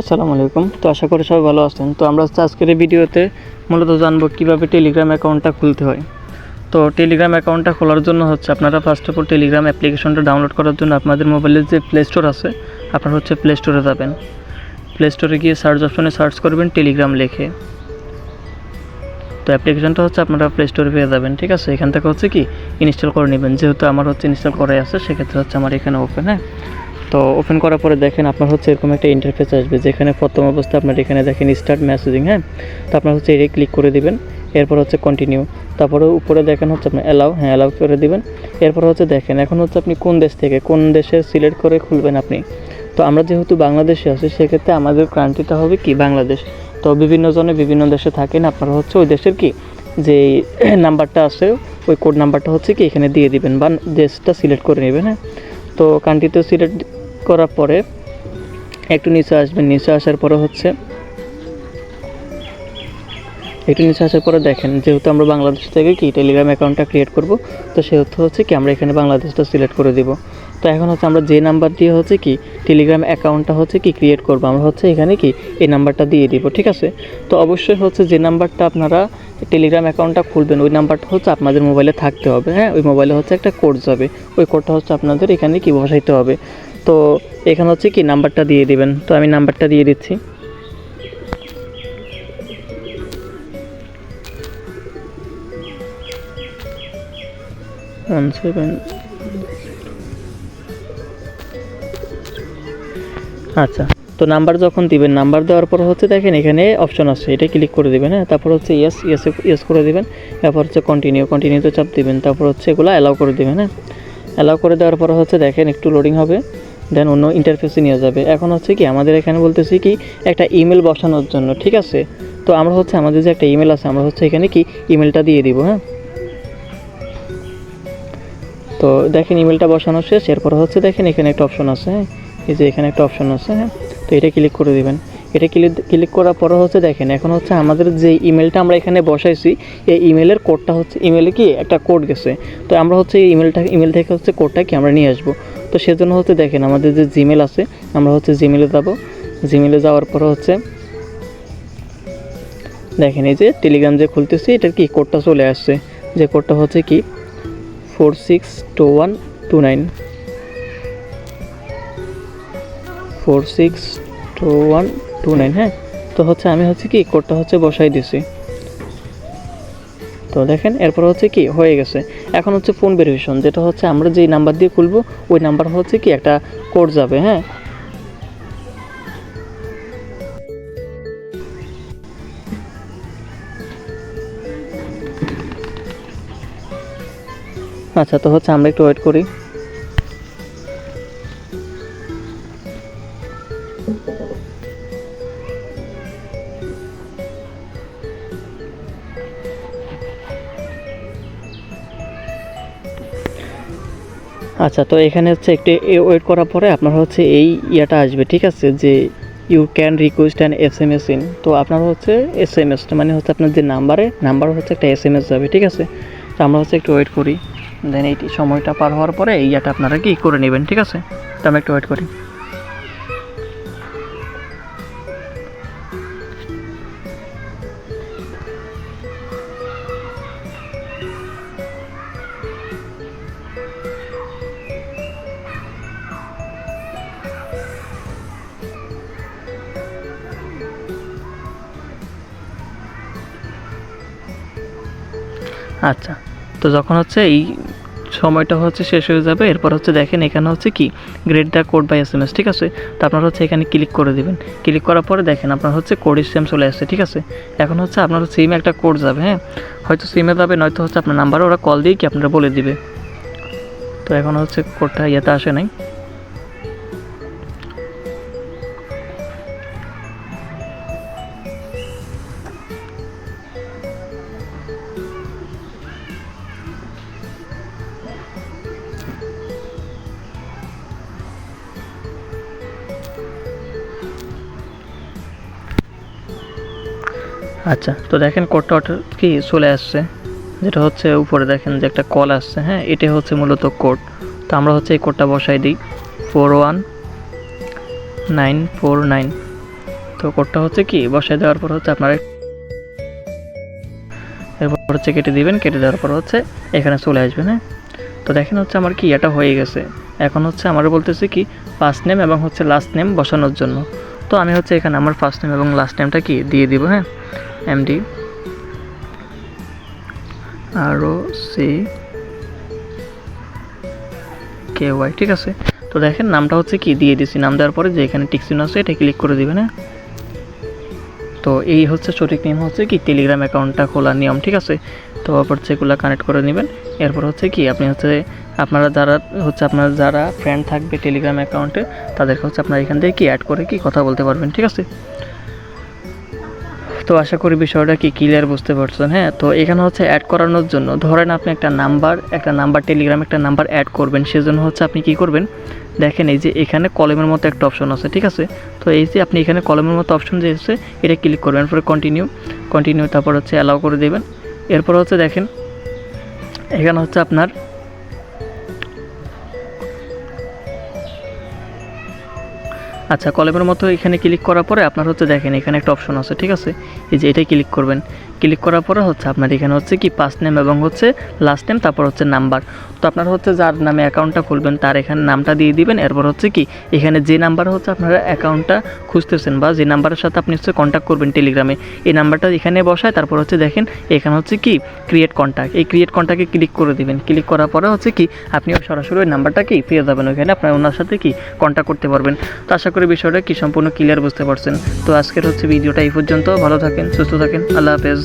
আসসালামু আলাইকুম। তো আশা করি সবাই ভালো আছেন। তো আমরা আজকের এই ভিডিওতে মূলত জানব কীভাবে টেলিগ্রাম অ্যাকাউন্টটা খুলতে হয়। তো টেলিগ্রাম অ্যাকাউন্টটা খোলার জন্য হচ্ছে আপনারা ফার্স্ট অফ অল টেলিগ্রাম অ্যাপ্লিকেশনটা ডাউনলোড করার জন্য আপনাদের মোবাইলের যে প্লে স্টোর আছে, আপনারা হচ্ছে প্লে স্টোরে যাবেন। প্লে স্টোরে গিয়ে সার্চ অপশনে সার্চ করবেন টেলিগ্রাম লিখে। তো অ্যাপ্লিকেশনটা হচ্ছে আপনারা প্লে স্টোরে পেয়ে যাবেন, ঠিক আছে? এখান থেকে হচ্ছে কি ইনস্টল করে নেবেন। যেহেতু আমার হচ্ছে ইনস্টল করাই আছে, সেক্ষেত্রে হচ্ছে আমার এখানে ওপেন হ্যাঁ? তো ওপেন করার পরে দেখেন আপনার হচ্ছে এরকম একটা ইন্টারফেস আসবে, যেখানে প্রথম অবস্থায় আপনার এখানে দেখেন স্টার্ট মেসেজিং হ্যাঁ? তো আপনার হচ্ছে এটা ক্লিক করে দিবেন, এরপর হচ্ছে কন্টিনিউ তারপরে উপরে দেখেন হচ্ছে আপনি অ্যালাউ হ্যাঁ অ্যালাউ করে দিবেন। এরপর হচ্ছে দেখেন, এখন হচ্ছে আপনি কোন দেশ থেকে, কোন দেশে সিলেক্ট করে খুলবেন আপনি? তো আমরা যেহেতু বাংলাদেশে আছি, সেক্ষেত্রে আমাদের কান্ট্রিটা হবে কি? বাংলাদেশ। তো বিভিন্ন জনে বিভিন্ন দেশে থাকেন, আপনারা হচ্ছে ওই দেশের কি? যে নাম্বারটা আছে, ওই কোড নাম্বারটা হচ্ছে কি, এখানে দিয়ে দিবেন, বা দেশটা সিলেক্ট করে নেবেন হ্যাঁ? তো কান্ট্রিতে সিলেক্ট করার পরে একটু নিচে আসবেন। নিচে আসার পরে হচ্ছে, একটু নিচে আসার পরে দেখেন, যেহেতু আমরা বাংলাদেশ থেকে কি টেলিগ্রাম অ্যাকাউন্টটা ক্রিয়েট করব, তো সেহেতু হচ্ছে কি আমরা এখানে বাংলাদেশটা সিলেক্ট করে দিব। তো এখন হচ্ছে আমরা যে নাম্বার দিয়ে হচ্ছে কি টেলিগ্রাম অ্যাকাউন্টটা হচ্ছে কি ক্রিয়েট করব, আমরা হচ্ছে এখানে কি এই নাম্বারটা দিয়ে দিব, ঠিক আছে? তো অবশ্যই হচ্ছে যে নাম্বারটা আপনারা টেলিগ্রাম অ্যাকাউন্টটা খুলবেন, ওই নাম্বারটা হচ্ছে আপনাদের মোবাইলে থাকতে হবে হ্যাঁ? ওই মোবাইলে হচ্ছে একটা কোড যাবে, ওই কোডটা হচ্ছে আপনাদের এখানে কি বসাইতে হবে। তো এখানে হচ্ছে কি, নাম্বারটা দিয়ে দিবেন। তো আমি নাম্বারটা দিয়ে দিচ্ছি। আচ্ছা তো নাম্বার যখন দিবেন, নাম্বার দেওয়ার পর হচ্ছে দেখেন এখানে অপশন আছে, এটা ক্লিক করে দিবেন হ্যাঁ? তারপর হচ্ছে ইয়েস ইয়েস ইয়েস করে দিবেন, তারপর হচ্ছে কন্টিনিউ কন্টিনিউতে চাপ দিবেন, তারপর হচ্ছে এগুলো অ্যালাউ করে দিবেন হ্যাঁ? অ্যালাউ করে দেওয়ার পর হচ্ছে দেখেন একটু লোডিং হবে। দেন অন্য ইন্টারফেসে নিয়ে যাবে। এখন হচ্ছে কি, আমাদের এখানে বলতেছি কি, একটা ইমেল বসানোর জন্য, ঠিক আছে? তো আমরা হচ্ছে, আমাদের যে একটা ইমেল আছে, আমরা হচ্ছে এখানে কি ইমেলটা দিয়ে দিব হ্যাঁ? তো দেখেন ইমেলটা বসানো শেষ, এরপর হচ্ছে দেখেন, এখানে একটা অপশন আছে হ্যাঁ? এই যে এখানে একটা অপশন আছে হ্যাঁ? তো এটা ক্লিক করে দিবেন। এটা ক্লিক ক্লিক করার পরে হচ্ছে দেখেন, এখন হচ্ছে আমাদের যে ইমেলটা আমরা এখানে বসাইছি, এই ইমেলের কোডটা হচ্ছে ইমেলে কি, একটা কোড গেছে। তো আমরা হচ্ছে এই ইমেলটা ইমেল থেকে হচ্ছে কোডটা কি, আমরা নিয়ে আসব। তো সেজন্য হচ্ছে দেখেন আমাদের যে জিমেল আছে, আমরা হচ্ছে জিমেলে যাব। জিমেলে যাওয়ার পর হচ্ছে, দেখেন এই যে টেলিগ্রাম যে খুলতেছি, এটার কি কোডটা চলে আসছে? যে কোডটা হচ্ছে কি four six two one two nine four six two one two nine হ্যাঁ? তো হচ্ছে আমি হচ্ছে কি কোডটা হচ্ছে বসাই দিছি। তো দেখেন, এরপর হচ্ছে কি, হয়ে গেছে। এখন হচ্ছে ফোন ভেরিফিকেশন যেটা হচ্ছে আমরা যেই নাম্বার দিয়ে খুলবো, ওই নাম্বার হচ্ছে কি একটা কোড যাবে হ্যাঁ? আচ্ছা তো হচ্ছে আমরা একটু ওয়েট করি। আচ্ছা তো এখানে হচ্ছে একটু ওয়েট করার পরে আপনার হচ্ছে এই ইয়েটা আসবে, ঠিক আছে? যে you can request an S M S in তো আপনার হচ্ছে এস এম এস মানে হচ্ছে আপনার যে নাম্বারে নাম্বার হচ্ছে একটা এস এম এস যাবে, ঠিক আছে? তো আমরা হচ্ছে একটু ওয়েট করি। দেন এই সময়টা পার হওয়ার পরে এই ইয়াটা আপনারা কি করে নেবেন, ঠিক আছে? তো আমি একটু ওয়েট করি। আচ্ছা তো যখন হচ্ছে এই সময়টা হচ্ছে শেষ হয়ে যাবে, এরপর হচ্ছে দেখেন এখানে হচ্ছে কি grade the code by S M S ঠিক আছে? তো আপনারা হচ্ছে এখানে ক্লিক করে দেবেন। ক্লিক করার পরে দেখেন আপনার হচ্ছে কোড সিম চলে আসছে, ঠিক আছে? এখন হচ্ছে আপনার সিমে একটা কোড যাবে হ্যাঁ? হয়তো সিমে যাবে, নয়তো হচ্ছে আপনার নাম্বারে ওরা কল দিয়ে কি আপনারা বলে দিবে। তো এখন হচ্ছে কোডটা ইয়েতে আসে নাই। আচ্ছা তো দেখেন কোডটা কি চলে আসছে। যেটা হচ্ছে উপরে দেখেন যে একটা কল আসছে হ্যাঁ? এটা হচ্ছে মূলত কোড তো আমরা হচ্ছে এই কোডটা বসাই দিই। Four one nine four nine তো কোডটা হচ্ছে কি? বসায় দেওয়ার পর হচ্ছে আপনার এরপর হচ্ছে কেটে দিবেন, কেটে দেওয়ার পর হচ্ছে এখানে চলে আসবেন হ্যাঁ? তো দেখেন হচ্ছে আমার কি এটা হয়ে গেছে। এখন হচ্ছে আমার বলতেছে কি ফার্স্ট নেম এবং হচ্ছে লাস্ট নেম বসানোর জন্য। তো আমি হচ্ছে এখানে আমার ফার্স্ট নেম এবং লাস্ট নেমটা কি দিয়ে দিব হ্যাঁ? এমডি আরও সি কে ওয়াই ঠিক আছে? তো দেখেন, নামটা হচ্ছে কি? দিয়ে দিছি। নাম দেওয়ার পরে যে এখানে টিকসিন আছে, এটা ক্লিক করে দিবেন হ্যাঁ? তো এই হচ্ছে সঠিক নিয়ম হচ্ছে কি? টেলিগ্রাম অ্যাকাউন্টটা খোলার নিয়ম, ঠিক আছে? তো আবার সেগুলো কানেক্ট করে নেবেন। এরপর হচ্ছে কি? আপনি হচ্ছে, আপনারা যারা হচ্ছে, আপনার যারা ফ্রেন্ড থাকবে টেলিগ্রাম অ্যাকাউন্টে তাদেরকে হচ্ছে আপনারা এখান থেকে কি অ্যাড করে কি কথা বলতে পারবেন, ঠিক আছে? তো আশা করি বিষয়টা কি ক্লিয়ার বুঝতে পারছেন হ্যাঁ? তো এখানে হচ্ছে অ্যাড করানোর জন্য ধরেন আপনি একটা নাম্বার একটা নাম্বার টেলিগ্রাম একটা নাম্বার অ্যাড করবেন, সেজন্য হচ্ছে আপনি কি করবেন? দেখেন এই যে এখানে কলমের মতো একটা অপশন আছে, ঠিক আছে? তো এই যে আপনি এখানে কলমের মতো অপশন যে এসেছে এটা ক্লিক করবেন, এরপরে কন্টিনিউ কন্টিনিউ তারপর হচ্ছে অ্যালাউ করে দেবেন। এরপর হচ্ছে দেখেন, এখানে হচ্ছে আপনার আচ্ছা কলমের মতো এখানে ক্লিক করার পরে আপনার হচ্ছে দেখেন এখানে একটা অপশন আছে, ঠিক আছে? এই যে এটাই ক্লিক করবেন। ক্লিক করার পরে হচ্ছে আপনার এখানে হচ্ছে কি ফার্স্ট নেম এবং হচ্ছে লাস্ট নেম তারপর হচ্ছে নাম্বার তো আপনার হচ্ছে যার নামে অ্যাকাউন্টটা খুলবেন, তার এখানে নামটা দিয়ে দিবেন, এরপর হচ্ছে কি এখানে যে নাম্বার হচ্ছে আপনারা অ্যাকাউন্টটা খুঁজতেছেন বা যে নাম্বারের সাথে আপনি হচ্ছে কন্ট্যাক্ট করবেন টেলিগ্রামে এই নাম্বারটা এখানে বসায়, তারপর হচ্ছে দেখেন এখানে হচ্ছে কি ক্রিয়েট কন্ট্যাক্ট এই ক্রিয়েট কন্ট্যাক্টে ক্লিক করে দিবেন। ক্লিক করার পরে হচ্ছে কি আপনি সরাসরি ওই নাম্বারটা কি পেয়ে যাবেন, ওইখানে আপনার ওনার সাথে কি কন্ট্যাক্ট করতে পারবেন। তো আশা করি বিষয়টা কি সম্পূর্ণ ক্লিয়ার বুঝতে পারছেন। তো আজকের হচ্ছে ভিডিওটা এই পর্যন্ত। ভালো থাকেন, সুস্থ থাকেন। আল্লাহ হাফেজ।